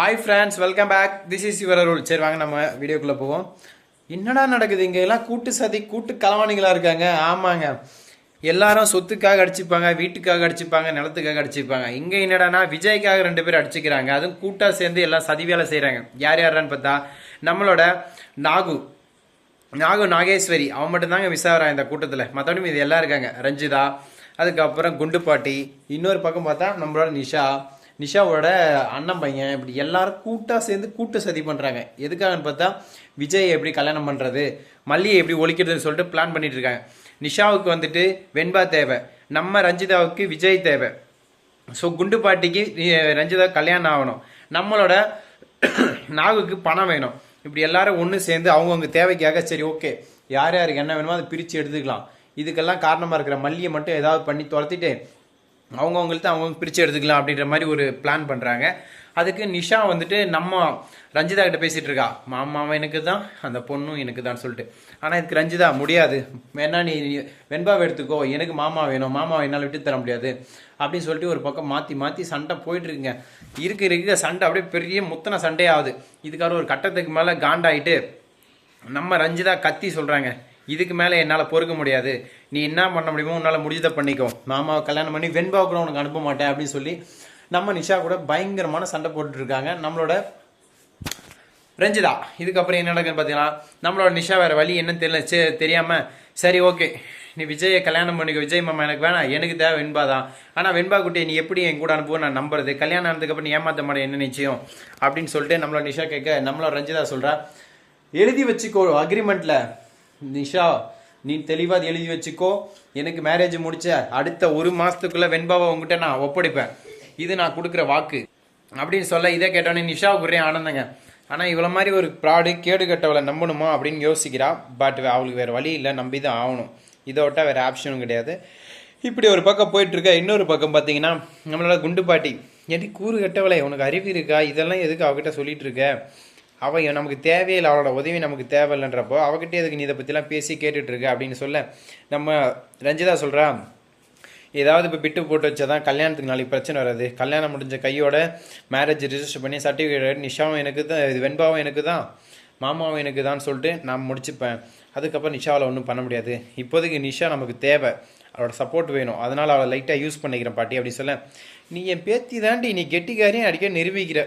Hi friends welcome back this is your rule சரி வாங்க நம்ம வீடியோக்குள்ளே போவோம். என்னடா நடக்குது இங்கே? எல்லாம் கூட்டு சதி கூட்டு கலவாணிகளாக இருக்காங்க. ஆமாங்க. எல்லாரும் சொத்துக்காக அடிச்சுப்பாங்க வீட்டுக்காக அடிச்சுப்பாங்க நிலத்துக்காக அடிச்சுப்பாங்க. இங்கே என்னடானா விஜய்க்காக ரெண்டு பேர் அடிச்சுக்கிறாங்க. அதுவும் கூட்டாக சேர்ந்து எல்லாம் சதி வேலை செய்கிறாங்க யார் யாரான்னு பார்த்தா நம்மளோட நாகு. நாகு நாகேஸ்வரி. அவன் மட்டும்தாங்க மிஸ் ஆகிறான் இந்த கூட்டத்தில். மற்றபடி இது எல்லாம் இருக்காங்க. ரஞ்சிதா அதுக்கப்புறம் குண்டுப்பாட்டி இன்னொரு பக்கம் பார்த்தா நம்மளோட நிஷா. நிஷாவோட அண்ணன் பையன் இப்படி எல்லாரும் கூட்டாக சேர்ந்து கூட்டு சதி பண்ணுறாங்க எதுக்காகன்னு பார்த்தா விஜய் எப்படி கல்யாணம் பண்ணுறது மல்லியை எப்படி ஒழிக்கிறதுன்னு சொல்லிட்டு பிளான் பண்ணிட்டு இருக்காங்க. நிஷாவுக்கு வந்துட்டு வெண்பா தேவை நம்ம ரஞ்சிதாவுக்கு விஜய் தேவை. ஸோ குண்டு பாட்டிக்கு ரஞ்சிதா கல்யாணம் ஆகணும். நம்மளோட நாகுக்கு பணம் வேணும். இப்படி எல்லாரும் ஒன்று சேர்ந்து அவங்கவுங்க தேவைக்காக சரி ஓகே யார் யாருக்கு என்ன வேணுமோ அதை பிரித்து எடுத்துக்கலாம். இதுக்கெல்லாம் காரணமாக இருக்கிற மல்லியை மட்டும் ஏதாவது பண்ணி துரத்திட்டு அவங்கவுங்கள்ட்ட அவங்க பிரித்து எடுத்துக்கலாம் அப்படின்ற மாதிரி ஒரு பிளான் பண்ணுறாங்க அதுக்கு நிஷா வந்துட்டு நம்ம ரஞ்சிதா கிட்ட பேசிகிட்டு இருக்கா. மாமாவும் எனக்கு தான் அந்த பொண்ணும் எனக்கு தான் சொல்லிட்டு. ஆனால் இதுக்கு ரஞ்சிதா முடியாது. வேணா நீ வெண்பாவை எடுத்துக்கோ. எனக்கு மாமா வேணும். மாமாவை என்னால் விட்டு தர முடியாது. அப்படின்னு சொல்லிட்டு ஒரு பக்கம் மாற்றி மாற்றி சண்டை போயிட்டுருக்குங்க இருக்க இருக்க. சண்டை அப்படியே பெரிய முத்தன சண்டையாகுது. இதுக்காக ஒரு கட்டத்துக்கு மேலே காண்டாயிட்டு நம்ம ரஞ்சிதா கத்தி சொல்கிறாங்க இதுக்கு மேலே என்னால் பொறுக்க முடியாது. நீ என்ன பண்ண முடியுமோ உன்னால் முடிஞ்சதை பண்ணிக்கோ. மாமாவை கல்யாணம் பண்ணி வெண்பாவை கூட உனக்கு அனுப்ப மாட்டேன் அப்படின்னு சொல்லி நம்ம நிஷா கூட பயங்கரமான சண்டை போட்டுட்டு இருக்காங்க நம்மளோட ரஞ்சிதா இதுக்கப்புறம் என்ன நடக்குதுன்னு பார்த்தீங்கன்னா நம்மளோட நிஷா வேறு வழி என்னன்னு தெரியல. சே- தெரியாமல் சரி ஓகே. நீ விஜயை கல்யாணம் பண்ணிக்க. விஜய் மாமா எனக்கு வேணாம். எனக்கு தேவை வெண்பா தான். ஆனால் வெண்பா குட்டியை நீ எப்படி என் கூட அனுப்புவோம் நான் நம்புறது? கல்யாணம் ஆனதுக்கப்புறம் நீ ஏமாற்ற மாட்டேன். என்ன நிச்சயம்? அப்படின்னு சொல்லிட்டு நம்மளோட நிஷா கேட்க நம்மளோட ரஞ்சிதா சொல்கிறா எழுதி வச்சுக்கோ அக்ரிமெண்ட்டில் நிஷா நீ தெளிவாக எழுதி வச்சுக்கோ. எனக்கு மேரேஜ் முடிச்ச அடுத்த ஒரு மாதத்துக்குள்ளே வெண்பாவை உங்ககிட்ட நான் ஒப்படைப்பேன். இது நான் கொடுக்குற வாக்கு. அப்படின்னு சொல்ல இதை கேட்டோன்னே நிஷா ஒரே ஆனந்தங்க. ஆனால் இவ்வளோ மாதிரி ஒரு ப்ராடு கேடு கட்டவளை நம்பணுமா அப்படின்னு யோசிக்கிறா. பட் அவளுக்கு வேறு வழி இல்லை நம்பி தான் ஆகணும். இதை விட்டால் வேறு ஆப்ஷனும் கிடையாது. இப்படி ஒரு பக்கம் போயிட்டுருக்க இன்னொரு பக்கம் பார்த்தீங்கன்னா நம்மளோட குண்டு பாட்டி ஏடி கூறு கட்டவளை உனக்கு அறிவு இருக்கா? இதெல்லாம் எதுக்கு அவகிட்ட சொல்லிட்டு இருக்க? அவள் நமக்கு தேவையில்லை அவளோட உதவி நமக்கு தேவையில்லைன்றப்போ அவகிட்டே எதுக்கு நீ இதை பற்றிலாம் பேசி கேட்டுட்ருக்க அப்படின்னு சொல்ல நம்ம ரஞ்சிதா சொல்கிறா ஏதாவது இப்போ பிட்டு போட்டு வச்சாதான் கல்யாணத்துக்கு நாளைக்கு பிரச்சனை வராது. கல்யாணம் முடிஞ்ச கையோட மேரேஜ் ரிஜிஸ்டர் பண்ணி சர்டிஃபிகேட் நிஷாவும் எனக்கு தான் இது வெண்பாவும் எனக்கு தான் மாமாவும் எனக்கு தான் சொல்லிட்டு நான் முடிச்சுப்பேன். அதுக்கப்புறம் நிஷாவில் ஒன்றும் பண்ண முடியாது. இப்போதைக்கு நிஷா நமக்கு தேவை. அவளோட சப்போர்ட் வேணும். அதனால் அவளை லைட்டாக யூஸ் பண்ணிக்கிறேன் பாட்டி அப்படின்னு சொல்ல நீ என் பேத்தி தாண்டி நீ கெட்டிக்காரையும் அடிக்க நிரூபிக்கிற.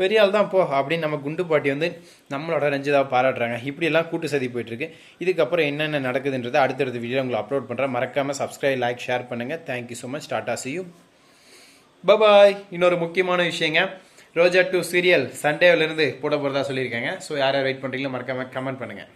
பெரிய ஆள் தான் போ அப்படின்னு நம்ம குண்டு பாட்டி வந்து நம்மளோட ரஞ்சிதா பாராட்டுறாங்க. இப்படியெல்லாம் கூட்டு சதி போயிட்டுருக்கு. இதுக்கப்புறம் என்னென்ன நடக்குதுன்றதை அடுத்தடுத்த வீடியோ உங்களை அப்லோட் பண்ணுறேன் மறக்காமல் சப்ஸ்கிரைப் லைக் ஷேர் பண்ணுங்கள் thank you so much tata see you bye bye இன்னொரு முக்கியமான விஷயங்க. ரோஜா டூ சீரியல் சண்டேவிலேருந்து போட போகிறதா சொல்லியிருக்காங்க. ஸோ யார் யார் வெயிட் பண்ணுறீங்களோ மறக்காமல் கமெண்ட் பண்ணுங்கள்